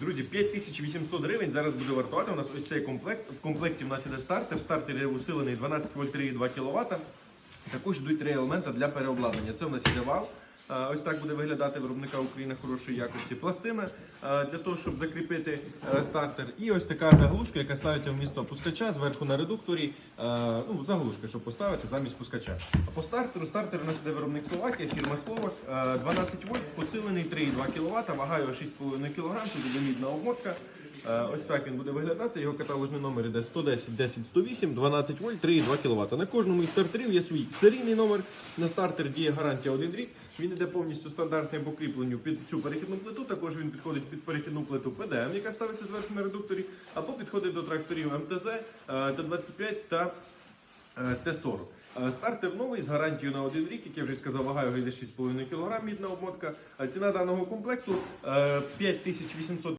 Друзі, 5800 гривень зараз буде вартувати. У нас ось цей комплект. В комплекті у нас іде стартер. Стартер є усилений 12 вольт 3,2 кВт. Також йдуть три елемента для переобладнання. Це у нас іде вал. Ось так буде виглядати виробника України хорошої якості пластина для того, щоб закріпити е, стартер. І ось така заглушка, яка ставиться в місто пускача зверху на редукторі. Ну, заглушка, щоб поставити замість пускача. А по стартеру стартер у нас іде виробник Словакія, фірма Словак. Е, 12 вольт, посилений 3,2 кВт, вага його 6,5 кг, тут буде мідна обмотка. Е, Ось так він буде виглядати. Його каталожний номер іде 110 10 108, 12 вольт, 3,2 кВт. На кожному із стартерів є свій серійний номер. На стартер діє гарантія 1 рік. Він іде повністю стандартний по кріпленню під цю перехідну плиту. Також він підходить під перехідну плиту ПДМ, яка ставиться зверху на редукторі, або підходить до тракторів МТЗ, е, Т-25 та е, Т-40. Е, Стартер новий з гарантією на один рік, як я вже сказав, вага його йде 6,5 кг, мідна обмотка. Ціна даного комплекту е, 5800